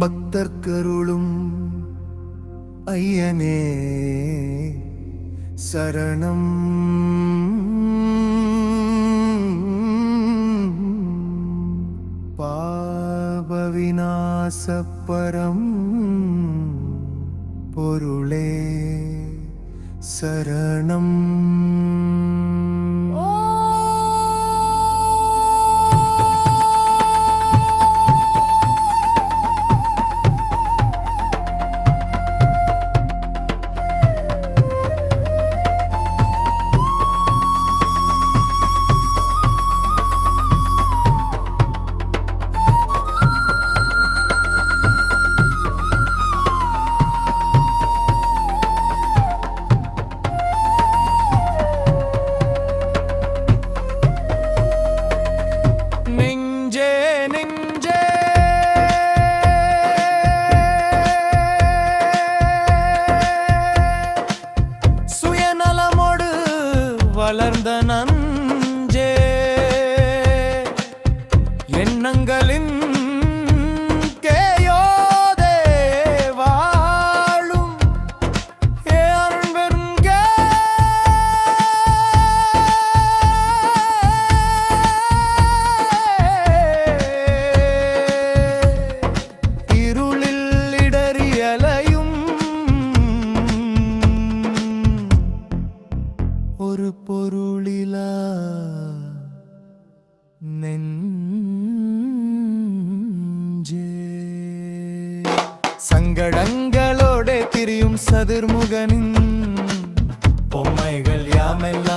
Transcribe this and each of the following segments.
பக்தர்கருளும் ஐயனே சரணம். பாபவிநாசப்பரம் பொருளே சரணம். வளர்ந்த நன் ഒരു പൊരുളില നെഞ്ചേ. സങ്കടങ്ങളോടെ തിരിയും സതിർമുഖനിൻ. പൊമ്മകൾ യാമെല്ലാം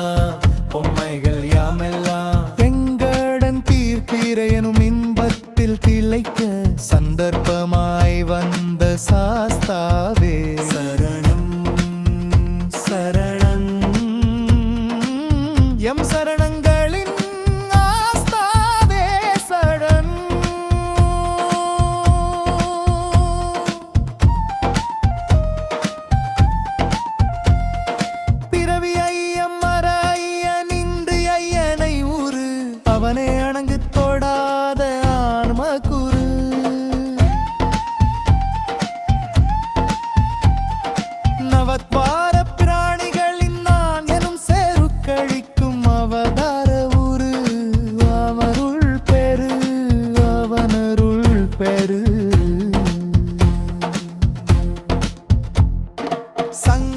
Sun.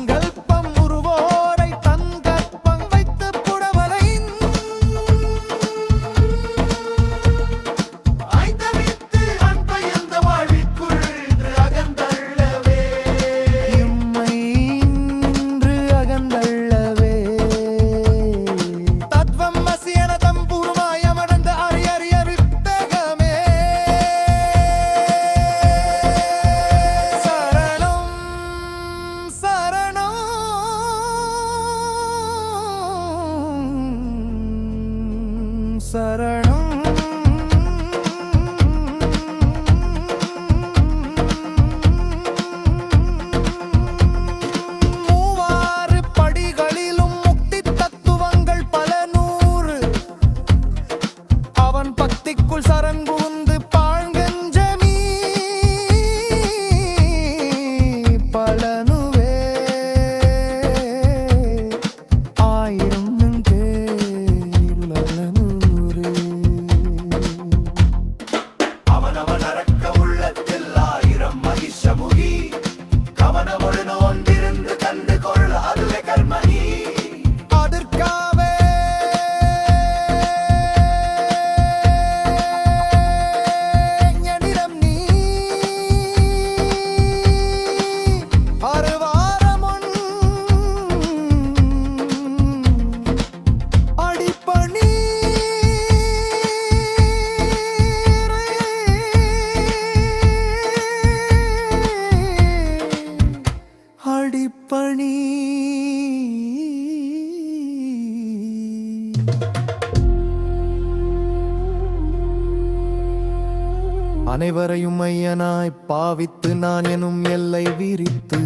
அனைவரையும் ஐயனாய் பாவித்து நான் எனும் எல்லை விரித்து.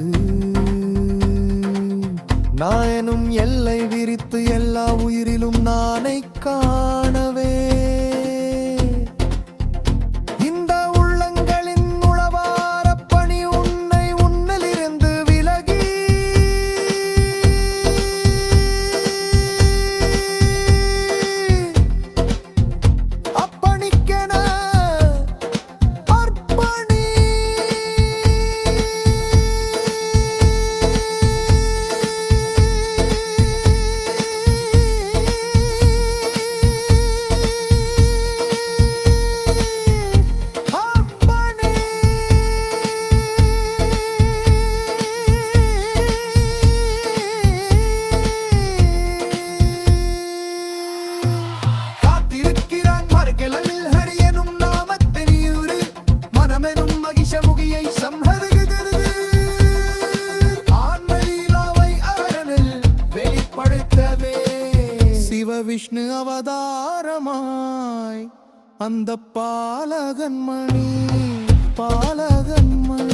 நான் எனும் எல்லை விரித்து எல்லா உயிரிலும் நானை காணவே. அந்த பாலகன் மணி பாலகன் மணி